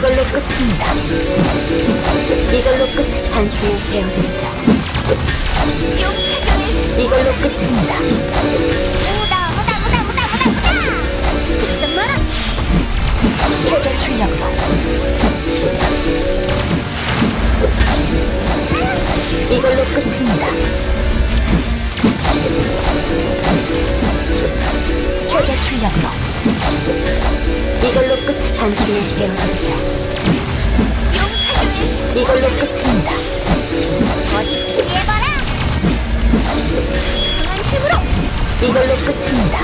끝입니다. 이걸로 끝이 단숨에 베어드리죠. 이걸로 끝입니다. 최대 출력으로 이걸로 끝입니다. 최대 출력으로 끝이 단숨에 베어드리죠. 이걸로 끝입니다. 어디 피해봐라 강한 힘으로 이걸로 끝입니다.